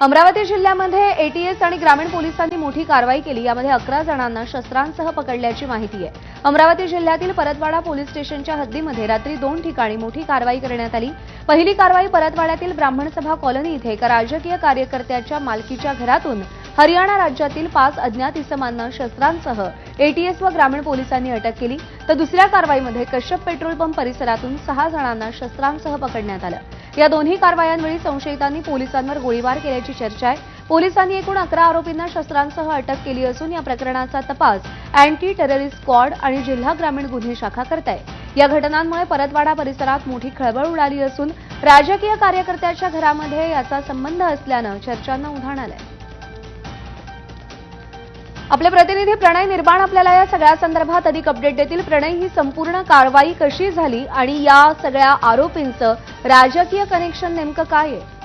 अमरावती जिल्ह्यामध्ये एटीएस आणि ग्रामीण पोलिसांनी मोठी कारवाई केली. यामध्ये अकरा जणांना शस्त्रांसह पकडल्याची माहिती आहे. अमरावती जिल्ह्यातील परतवाडा पोलीस स्टेशनच्या हद्दीमध्ये रात्री दोन ठिकाणी मोठी कारवाई करण्यात आली. पहिली कारवाई परतवाड्यातील ब्राह्मण सभा कॉलनी इथे एका राजकीय कार्यकर्त्याच्या मालकीच्या घरातून हरियाणा राज्यातील पाच अज्ञात इसमांना शस्त्रांसह एटीएस व ग्रामीण पोलिसांनी अटक केली. तर दुसऱ्या कारवाईमध्ये कश्यप पेट्रोल पंप परिसरातून सहा जणांना शस्त्रांसह पकडण्यात आलं. या दोन्ही कारवायांवेळी संशयितांनी पोलिसांवर गोळीबार केल्याची चर्चा आहे. पोलिसांनी एकूण अकरा आरोपींना शस्त्रांसह अटक केली असून या प्रकरणाचा तपास अँटी टेररिस्ट स्क्वॉड आणि जिल्हा ग्रामीण गुन्हे शाखा करत आहे या घटनांमुळे परतवाडा परिसरात मोठी खळबळ उडाली असून राजकीय कार्यकर्त्याच्या घरामध्ये याचा संबंध असल्यानं चर्चांना उधाण आलंय. आपले प्रतिनिधी प्रणय निर्माण आपल्याला या सगळ्या संदर्भात अधिक अपडेट देतील. प्रणय ही संपूर्ण कारवाई कशी झाली आणि या सगळ्या आरोपींचं राजकीय कनेक्शन नेमकं काय आहे?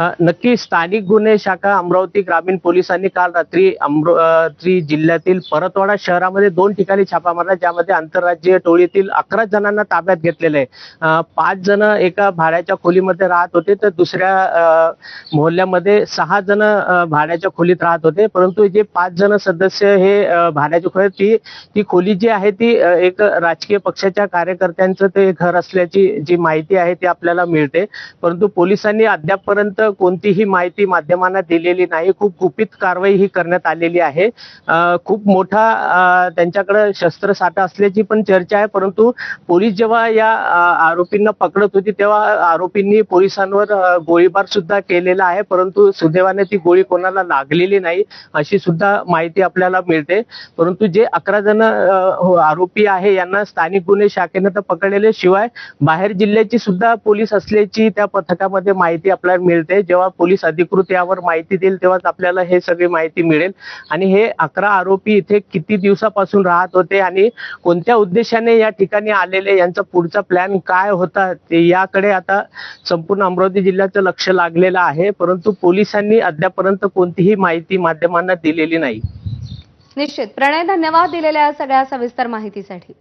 नक्की स्थानिक गुन्हे शाखा अमरावती ग्रामीण पोलिसांनी काल रात्री अमरावती जिल्ह्यातील परतवाडा शहरामध्ये दोन ठिकाणी छापा मारला ज्यामध्ये आंतरराज्यीय टोळीतील अकरा जणांना ताब्यात घेतलेले आहे. पाच जण एका भाड्याच्या खोलीमध्ये राहत होते तर दुसऱ्या मोहल्ल्यामध्ये सहा जण भाड्याच्या खोलीत राहत होते. परंतु जे पाच जण सदस्य हे भाड्याची भाड्याच्या खोलीत ती ती खोली जी आहे ती एक राजकीय पक्षाच्या कार्यकर्त्यांचं ते घर असल्याची जी माहिती आहे ती आपल्याला मिळते. परंतु पोलिसांनी अद्यापपर्यंत कोणतीही माहिती माध्यमांना दिलेली नाही. खूप गुपित कारवाई ही करण्यात आलेली आहे. खूप मोठा त्यांच्याकडे शस्त्रसाठा असल्याची पण चर्चा आहे. परंतु पोलीस जेव्हा या आरोपींना पकडत होती तेव्हा आरोपींनी पोलिसांवर गोळीबार सुद्धा केलेला आहे. परंतु सुदैवाने ती गोळी कोणाला लागलेली नाही अशी सुद्धा माहिती आपल्याला मिळते. परंतु जे अकरा जण हो, आरोपी आहे यांना स्थानिक गुन्हे शाखेनं तर पकडलेले. शिवाय बाहेर जिल्ह्याची सुद्धा पोलीस असल्याची त्या पथकामध्ये माहिती आपल्याला मिळते. जेव्हा पोलीस अधिकृत यावर माहिती देईल तेव्हाच आपल्याला हे सगळी माहिती मिळेल. आणि हे अकरा आरोपी इथे किती दिवसापासून राहत होते आणि कोणत्या उद्देशाने या ठिकाणी आलेले यांचा पुढचा प्लॅन काय होता ते याकडे आता संपूर्ण अमरावती जिल्ह्याचं लक्ष लागलेलं आहे. परंतु पोलिसांनी अद्यापर्यंत कोणतीही माहिती माध्यमांना दिलेली नाही. निश्चित. प्रणय धन्यवाद दिलेल्या सगळ्या सविस्तर माहितीसाठी.